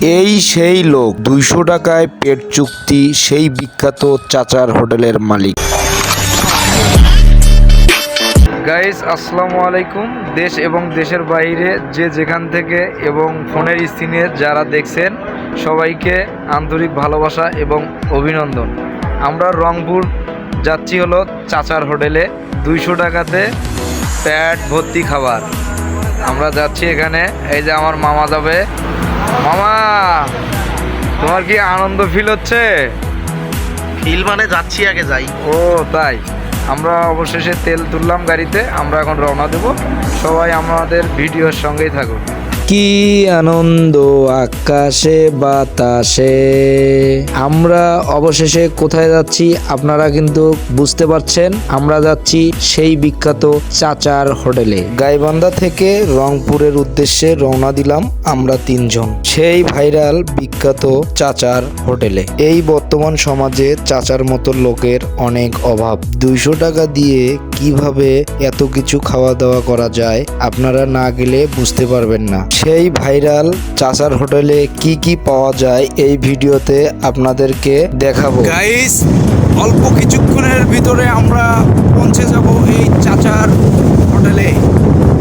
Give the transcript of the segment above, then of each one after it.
এই সেই লোক, দুইশো টাকায় পেট চুক্তি, সেই বিখ্যাত চাচার হোটেলের মালিক। গাইস আসসালামু আলাইকুম। দেশ এবং দেশের বাইরে যে যেখান থেকে এবং ফোনের স্ক্রিনে যারা দেখছেন, সবাইকে আন্তরিক ভালোবাসা এবং অভিনন্দন। আমরা রংপুর যাচ্ছি হলো চাচার হোটেলে, দুইশো টাকাতে প্যাট ভর্তি খাবার। আমরা যাচ্ছি এখানে, এই যে আমার মামা যাবে মামা তোমার কি আনন্দ ফিল হচ্ছে? ফিল মানে যাচ্ছি আগে যাই। ও তাই। আমরা অবশেষে তেল তুললাম গাড়িতে আমরা এখন রওনা দেব। সবাই আমাদের ভিডিওর সঙ্গেই থাকুন। কি আনন্দ আকাশে, বাতাসে? আমরা অবশেষে কোথায় যাচ্ছি আপনারা কিন্তু বুঝতে পারছেন। আমরা যাচ্ছি সেই বিখ্যাত চাচার হোটেলে। গাইবান্ধা থেকে রংপুরের উদ্দেশ্যে রওনা দিলাম আমরা তিনজন। সেই ভাইরাল বিখ্যাত চাচার হোটেলে। এই বর্তমান সমাজে চাচার মতো লোকের অনেক অভাব। দুইশো টাকা দিয়ে কীভাবে এত কিছু খাওয়া দাওয়া করা যায়, আপনারা না গেলে বুঝতে পারবেন না। সেই ভাইরাল চাচার হোটেলে কি কি পাওয়া যায়, এই ভিডিওতে আপনাদেরকে দেখাবো। অল্প কিছুক্ষণের ভিতরে আমরা পৌঁছে যাব এই চাচার হোটেলে।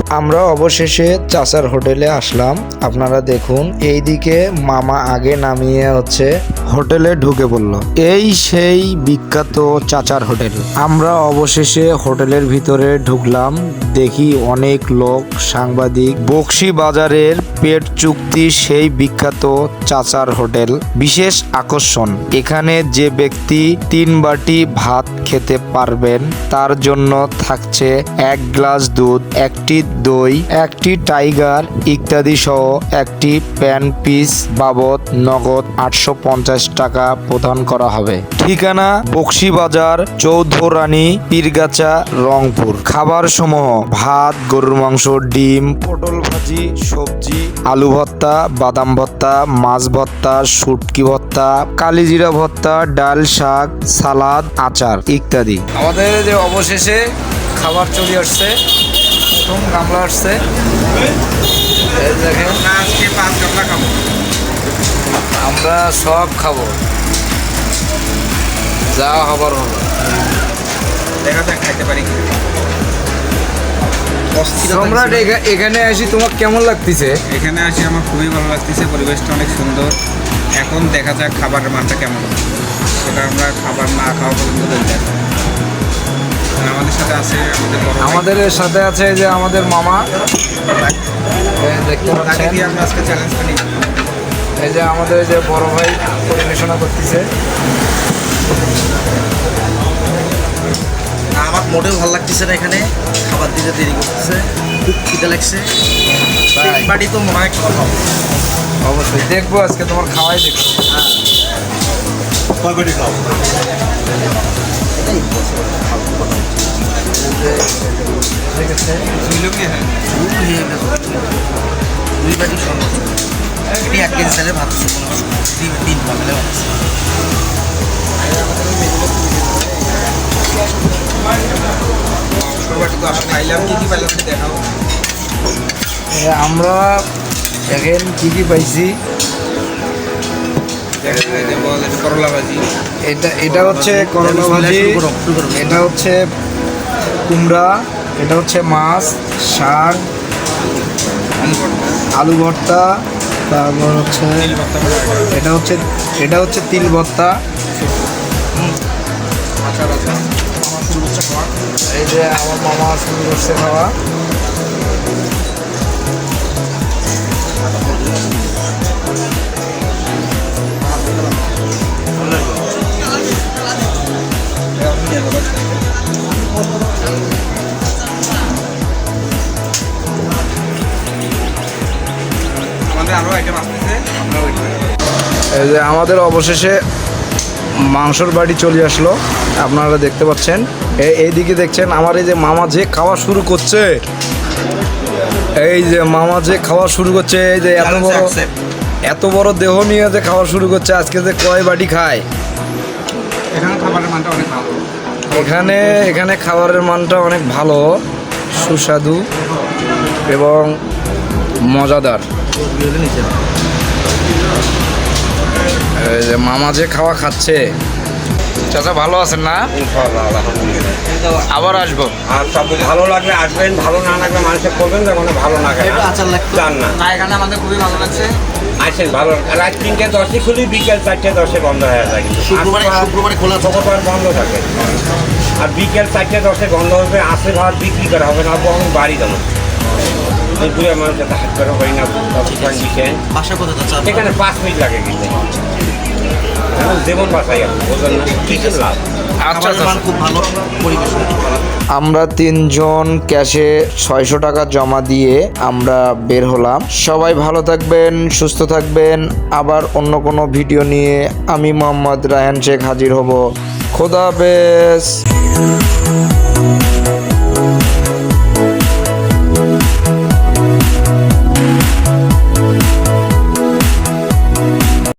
আমরা অবশেষে চাচার হোটেলে আসলাম। আপনারা দেখুন, এইদিকে মামা আগে নামিয়ে হচ্ছে হোটেলে ঢুকে পড়ল। এই সেই বিখ্যাত চাচার হোটেল। আমরা অবশেষে হোটেলের ভিতরে ঢুকলাম। দেখি অনেক লোক, সাংবাদিক, বক্সি বাজারের পেট চুক্তি সেই বিখ্যাত চাচার হোটেল। বিশেষ আকর্ষণ, এখানে যে ব্যক্তি তিন বাটি ভাত খেতে পারবেন, তার জন্য থাকছে এক গ্লাস দুধ, একটি দই, একটি টাইগার ইত্যাদি সহ একটি প্যান পিস বাবদ নগদ আটশো পঞ্চাশ টাকা প্রদান করা হবে। ঠিকানা বক্সিবাজার, চৌধুরানী, পীরগাছা, রংপুর। খাবার সমূহ ভাত, গরুর মাংস, ডিম, পটল ভাজি, সবজি, আলু ভর্তা, বাদাম ভর্তা, মাছ ভর্তা, শুটকি ভর্তা, কালিজিরা ভর্তা, ডাল শাক, সালাদ, আচার ইত্যাদি। আমাদের যে অবশেষে খাবার চলে আসছে প্রথম গামলা আসছে। আমরা সব খাব। যা হবার হবে। দেখা যাক খাইতে পারি কি সম্রাট এখা- এখানে আসি তোমার কেমন লাগতেছে? এখানে আসি আমার খুবই ভালো লাগতেছে পরিবেশটা অনেক সুন্দর। এখন দেখা যাক খাবারের মানটা কেমন। সেটা আমরা খাবার না খাওয়া পর্যন্ত আছে আমাদের বড় সাথে আছে এই যে আমাদের মামা। এই দেখতে পাচ্ছেন। এই যে আমাদের যে বড় ভাই পরিবেশনা করতেছে। না আমার মোটেও ভালো লাগতেছে না এখানে। খাবার দিতে দেরি করতেছে খুব খিদে লাগছে। বাড়ি তো মনে হয় খাওয়া হবে। অবশ্যই দেখব আজকে তোমার খাওয়াই দেখব। ঠিক আছে বুঝলো কি দুই বাটি সর্বোচ্চ এটি এক কেজি চালের ভাত কোনো তিন তিন আমরা দেখেন কি কি পাইছি? দেখা যায় যে বল একটু করলা ভাজি এটা এটা হচ্ছে করলা ভাজি। এটা হচ্ছে কুমড়া এটা হচ্ছে মাছ শাক আলু ভর্তা তারপর হচ্ছে। এটা হচ্ছে এটা হচ্ছে তিল ভর্তা। এই যে আমার মামা শুরু করছে খাওয়া। এই যে আমাদের অবশেষে মাংসর বাড়ি চলে আসলো। আপনারা দেখতে পাচ্ছেন। এইদিকে দেখছেন আমার এই যে মামা যে খাওয়া শুরু করছে। এই যে মামা যে খাওয়া শুরু করছে এই যে এত বড় এত বড় দেহ নিয়ে যে খাওয়া শুরু করছে আজকে যে কয় বাটি খায়। এখানে খাবারের মানটা অনেক ভালো। এখানে এখানে খাবারের মানটা অনেক ভালো সুস্বাদু এবং মজাদার। মামা যে খাওয়া খাচ্ছে চাচা ভালো আছেন না? আবার আসব। আর সব ভালো লাগলে আসবেন ভালো না লাগলে মানুষের করবেন যখন ভালো লাগে একটু আচার লাগতো। চান না। না এখানে আমাদের খুবই ভালো লাগছে। আসেন ভালো। রাত তিনটে দশে খুলি বিকেল চারটে দশে বন্ধ হয়ে শুক্রবারে শুক্রবারে খোলা শুক্রবার বন্ধ থাকে। আর বিকেল চারটে দশে বন্ধ হবে আসে ভাত বিক্রি করা হবে না আমি বাড়ি যাতে হাত করা হয় না? এখানে পাঁচ মিনিট লাগে কিন্তু। যেমন বাসাই বোঝেন না কিছু লাভ। আচ্ছা খাবারের খুব ভালো পরিবেশ আমরা তিনজন ক্যাশে ছয়শো টাকা জমা দিয়ে আমরা বের হলাম। সবাই ভালো থাকবেন সুস্থ থাকবেন। আবার অন্য কোনো ভিডিও নিয়ে আমি মোহাম্মদ রায়হান শেখ হাজির হব। খোদা হাফেজ।